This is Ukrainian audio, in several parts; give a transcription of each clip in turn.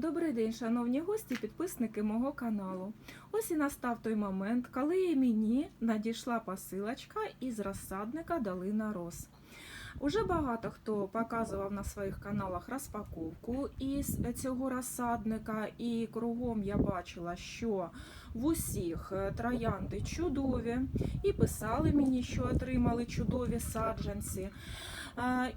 Добрий день, шановні гості, підписники мого каналу. Ось і настав той момент, коли мені надійшла посилочка із розсадника Долина Роз. Уже багато хто показував на своїх каналах розпаковку із цього розсадника, і кругом я бачила, що в усіх е, троянди чудові, і писали мені, що отримали чудові саджанці.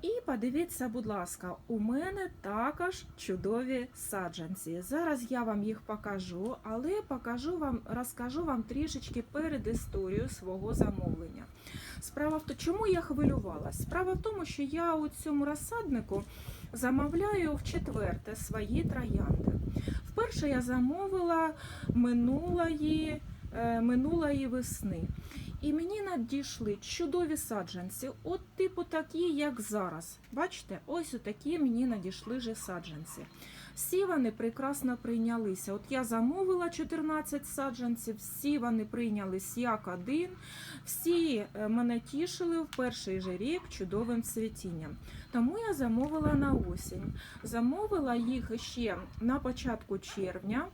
І подивіться, будь ласка, у мене також чудові саджанці. Зараз я вам їх покажу, але покажу вам, розкажу вам трішечки перед історією свого замовлення. Справа в тому, чому я хвилювалась? Справа в тому, що я у цьому розсаднику замовляю в четверте свої троянди. Вперше я замовила минулої, минулої весни. І мені надійшли чудові саджанці, от типу такі, як зараз. Бачите, ось такі мені надійшли же саджанці. Всі вони прекрасно прийнялися. От я замовила 14 саджанців, всі вони прийнялись як один. Всі е, мене тішили в перший же рік чудовим цвітінням. Тому я замовила на осінь. Замовила їх ще на початку червня.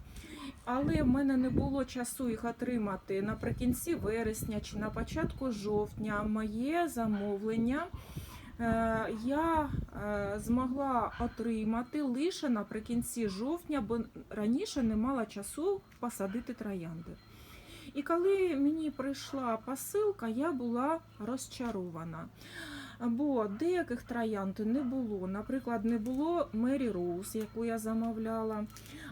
Але в мене не було часу їх отримати наприкінці вересня чи на початку жовтня. Моє замовлення е, я е, змогла отримати лише наприкінці жовтня, бо раніше не мала часу посадити троянди. І коли мені прийшла посилка, я була розчарована. Бо деяких троянд не було. Наприклад, не було Мері Роуз, яку я замовляла.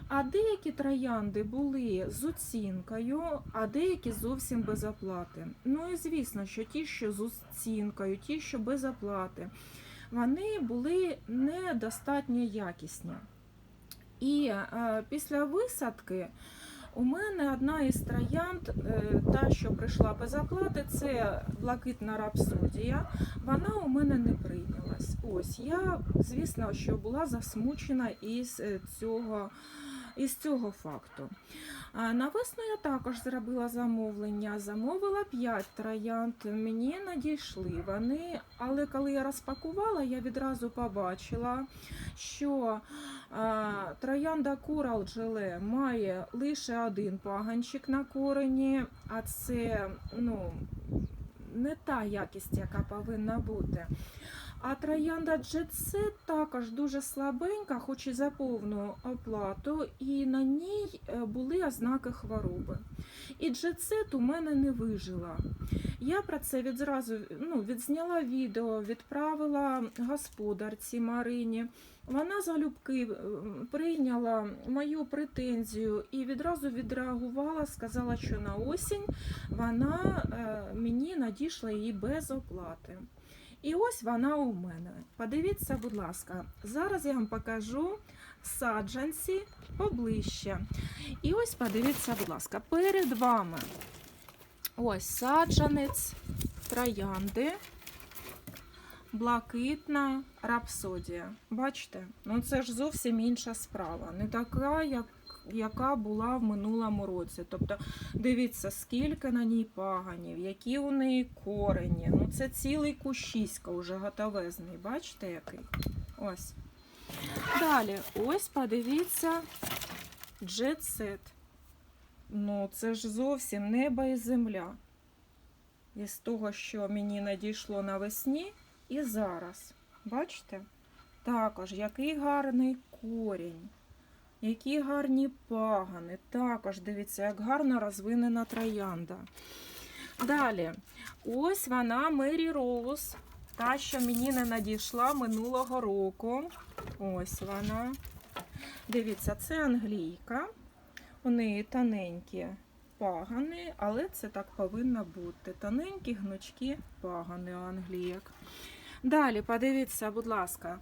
А деякі троянди були з оцінкою, а деякі зовсім без оплати. Ну і звісно, що ті, що з оцінкою, ті, що без оплати, вони були недостатньо якісні. І е, після висадки у мене одна із троянд, е, та, що прийшла без оплати, це блакитна рапсодія. Вона у мене не прийнялась. Ось я, звісно, що була засмучена із е, цього. Із цього факту. А на весну я також зробила замовлення. Замовила 5 троянд. Мені надійшли вони, але коли я розпакувала, я відразу побачила, що троянда Coral Желе має лише один паганчик на корені, а це ну, не та якість, яка повинна бути. А троянда Джетсет також дуже слабенька, хоч і за повну оплату, і на ній е, були ознаки хвороби. І Джетсет у мене не вижила. Я про це відразу ну, відзняла відео, відправила господарці Марині. Вона залюбки е, прийняла мою претензію і відразу відреагувала, сказала, що на осінь вона е, мені надійшла її без оплати. І ось вона у мене. Подивіться, будь ласка, зараз я вам покажу саджанці поближче. І ось подивіться, будь ласка, перед вами ось саджанець троянди, блакитна рапсодія. Бачите? Ну це ж зовсім інша справа. Не така, як яка була в минулому році. Тобто, дивіться, скільки на ній паганів, які у неї корені. Ну, це цілий кущиська вже готовезний. Бачите, який? Ось. Далі, ось подивіться, джетсет. Ну, це ж зовсім небо і земля. Із того, що мені надійшло навесні і зараз. Бачите? Також який гарний корінь. Які гарні пагани. Також дивіться, як гарно розвинена троянда. Далі, ось вона Мері Роуз. Та, що мені не надійшла минулого року. Ось вона. Дивіться, це англійка. У неї тоненькі пагани, але це так повинно бути. Тоненькі гнучкі пагани у англійок. Далі, подивіться, будь ласка.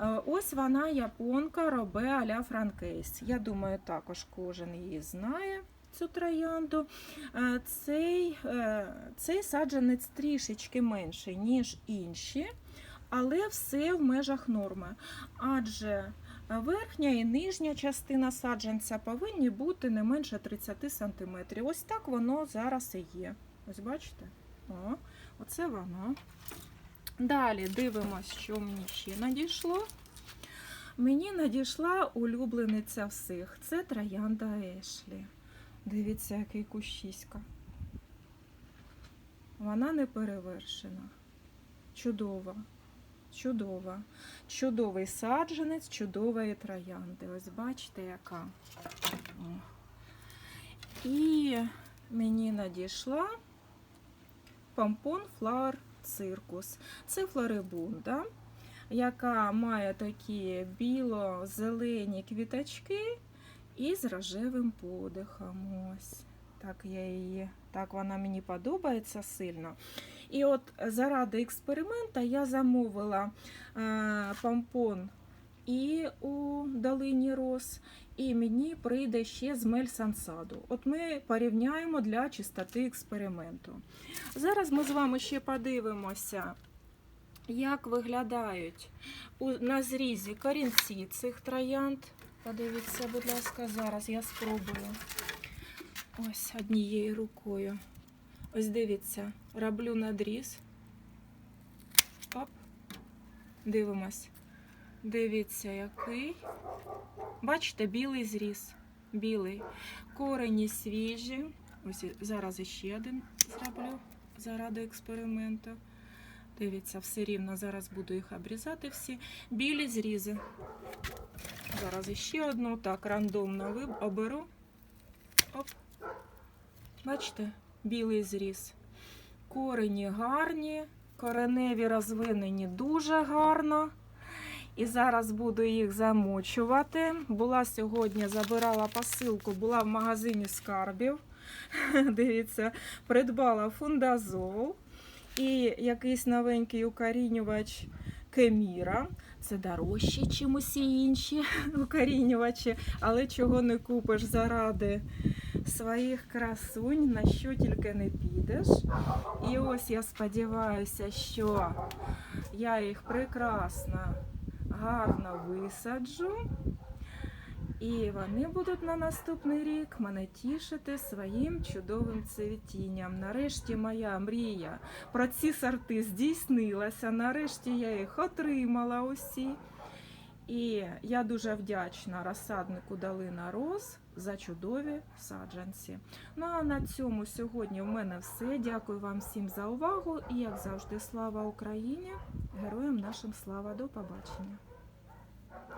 Е, Ось вона японка робе аля Франкейс. Я думаю, також кожен її знає. Цю троянду. Е, Цей, е, цей саджанець трішечки менший, ніж інші, але все в межах норми. Адже верхня і нижня частина саджанця повинні бути не менше 30 см. Ось так воно зараз і є. Ось бачите? О, Оце воно. Далі дивимося, що мені ще надійшло. Мені надійшла улюблениця всіх. Це троянда Ешлі. Дивіться, який кущиська. Вона не перевершена. Чудова. Чудова. Чудовий саджанець, чудової троянди. Ось бачите, яка. І мені надійшла помпон флар циркус. Це флорибунда, яка має такі біло-зелені квіточки із рожевим подихом. Ось так я її, так вона мені подобається сильно. І от заради експеримента я замовила е, помпон і у долині роз, і мені прийде ще з мель-сансаду. От ми порівняємо для чистоти експерименту. Зараз ми з вами ще подивимося, як виглядають на зрізі корінці цих троянд. Подивіться, будь ласка, зараз я спробую. Ось однією рукою. Ось дивіться, роблю надріз. Оп. Дивимось. Дивіться, який. Бачите, білий зріз. Білий. Корені свіжі. Ось зараз іще один зроблю заради експерименту. Дивіться, все рівно. Зараз буду їх обрізати всі. Білі зрізи. Зараз іще одну. Так, рандомно оберу. Оп. Бачите, білий зріз. Корені гарні, кореневі розвинені дуже гарно. І зараз буду їх замочувати. Була сьогодні, забирала посилку, була в магазині скарбів. Дивіться, придбала фундазол і якийсь новенький укорінювач Кеміра. Це дорожче, ніж усі інші укорінювачі, але чого не купиш заради своїх красунь, на що тільки не підеш. І ось я сподіваюся, що я їх прекрасно, гарно висаджу. І вони будуть на наступний рік мене тішити своїм чудовим цвітінням. Нарешті моя мрія про ці сорти здійснилася. Нарешті я їх отримала усі. І я дуже вдячна розсаднику Далина Роз за чудові саджанці. Ну а на цьому сьогодні в мене все. Дякую вам всім за увагу. І як завжди, слава Україні! Героям нашим слава! До побачення!